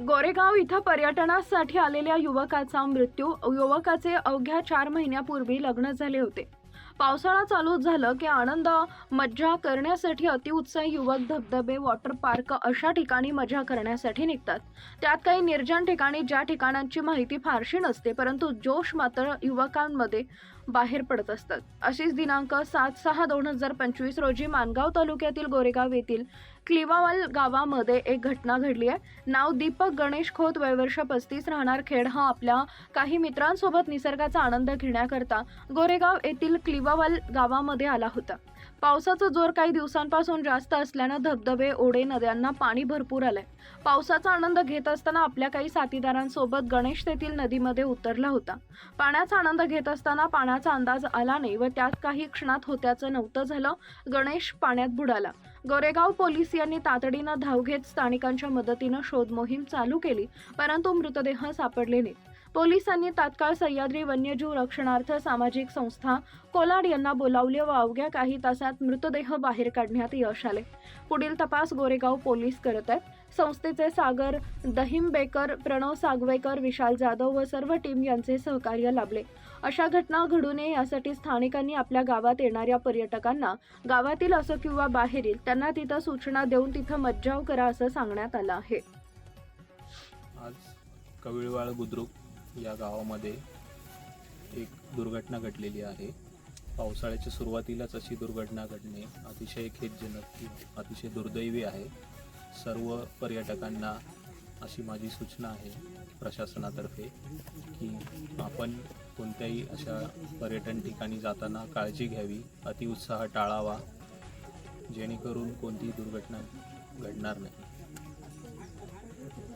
गोरेगाव इथं पर्यटनासाठी आलेल्या युवकाचा मृत्यू. युवकाचे अवघ्या चार महिन्यापूर्वी लग्न झाले होते. पावसाळा चालू झालं की आनंद मज्जा करण्यासाठी अतिउत्साही युवक धबधबे वॉटर पार्क अशा ठिकाणी मजा करण्यासाठी निघतात. त्यात काही निर्जन ठिकाणी ज्या ठिकाणांची माहिती फारशी नसते परंतु जोश मात्र युवकांमध्ये बाहेर पडत असतात. अशीच दिनांक सात सहा दोन हजार पंचवीस रोजी मानगाव तालुक्यातील गोरेगाव येथील क्लिवावल गावामध्ये एक घटना घडली आहे. नाव दीपक गणेश खोत वयवर्ष पस्तीस राहणार खेड हा आपल्या काही मित्रांसोबत निसर्गाचा आनंद घेण्याकरता गोरेगाव येथील शिवावाल गावामध्ये आला होता. पावसाचा जोर काही दिवसांपासून जास्त असल्यानं धबधबे ओढे नद्यांना पाणी भरपूर आलंय. पावसाचा आनंद घेत असताना आपल्या काही साथीदारांसोबत गणेश तेथील नदीमध्ये उतरला होता. पाण्याचा आनंद घेत असताना पाण्याचा अंदाज आला नाही व त्यात काही क्षणात होत्याचं नव्हतं झालं. गणेश पाण्यात बुडाला. गोरेगाव पोलीस यांनी तातडीनं धाव घेत स्थानिकांच्या मदतीनं शोध मोहीम चालू केली परंतु मृतदेह सापडले नाहीत. पोलिसांनी तात्काळ सह्याद्री वन्यजीव रक्षणार्थ सामाजिक संस्था कोलाड यांना बोलावले व अवघ्या काही तासात मृतदेह बाहेर काढण्यात यश आले. पुढील तपास गोरेगाव पोलीस करत आहेत. संस्थेचे सागर दहिंबेकर प्रणव सागवेकर विशाल जाधव व सर्व टीम यांचे सहकार्य लाभले. अशा घटना घडू नये यासाठी स्थानिकांनी आपल्या गावात येणाऱ्या पर्यटकांना गावातील असो किंवा बाहेरील त्यांना तिथं सूचना देऊन तिथं मज्जाव करा असं सांगण्यात आलं आहे. आज कविळवाळ बुद्रुक या गावामध्ये एक दुर्घटना घडलेली आहे. पावसाळ्याच्या सुरुवातीलाच अशी दुर्घटना घडणे अतिशय खेदजनक अतिशय दुर्दैवी आहे. सर्व पर्यटकांना अशी माझी सूचना आहे प्रशासनातर्फे की आपण कोणत्याही अशा पर्यटन ठिकाणी जाताना काळजी घ्यावी अतिउत्साह टाळावा जेणेकरून कोणतीही दुर्घटना घडणार नाही.